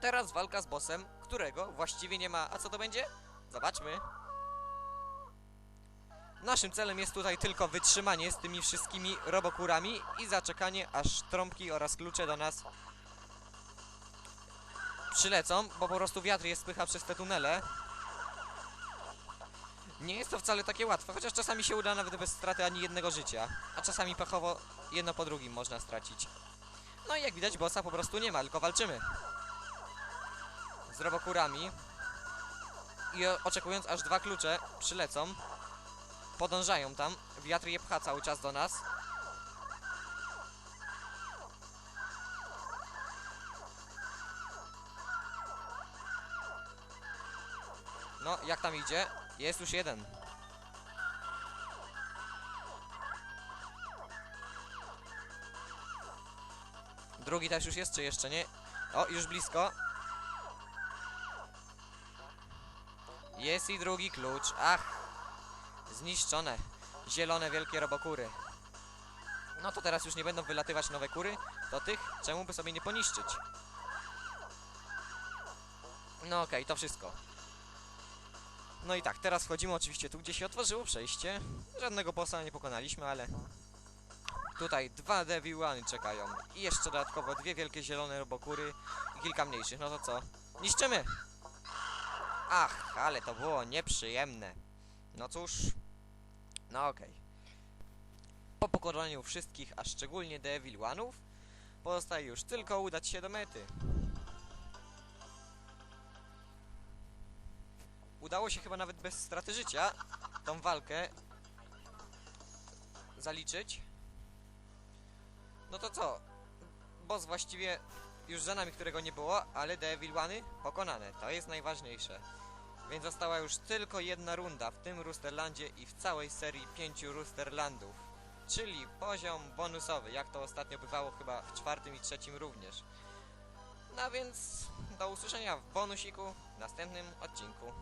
Teraz walka z bossem, którego właściwie nie ma. A co to będzie? Zobaczmy. Naszym celem jest tutaj tylko wytrzymanie z tymi wszystkimi robokurami i zaczekanie aż trąbki oraz klucze do nas przylecą, bo po prostu wiatr je spycha przez te tunele. Nie jest to wcale takie łatwe, chociaż czasami się uda nawet bez straty ani jednego życia, a czasami pechowo jedno po drugim można stracić. No i jak widać bossa po prostu nie ma, tylko walczymy. Z. I oczekując aż dwa klucze przylecą, podążają tam, wiatr je pcha cały czas do nas. No, jak tam idzie? Jest już jeden. Drugi też już jest, czy jeszcze nie? O, już blisko. Jest i drugi klucz. Ach! Zniszczone. Zielone wielkie robokury. No to teraz już nie będą wylatywać nowe kury, to tych czemu by sobie nie poniszczyć. No okej, to wszystko. No i tak, teraz wchodzimy oczywiście tu, gdzie się otworzyło przejście. Żadnego bossa nie pokonaliśmy, ale... Tutaj dwa Devil One czekają. I jeszcze dodatkowo dwie wielkie zielone robokury i kilka mniejszych. No to co? Niszczymy! Ach, ale to było nieprzyjemne. No cóż... No okej. Po pokonaniu wszystkich, a szczególnie Devil One'ów, pozostaje już tylko udać się do mety. Udało się chyba nawet bez straty życia tą walkę zaliczyć. No to co? Boss właściwie już za nami, którego nie było, ale Devil One'y pokonane. To jest najważniejsze. Więc została już tylko jedna runda w tym Rusterlandzie i w całej serii pięciu Rusterlandów. Czyli poziom bonusowy, jak to ostatnio bywało chyba w czwartym i trzecim również. No więc do usłyszenia w bonusiku w następnym odcinku.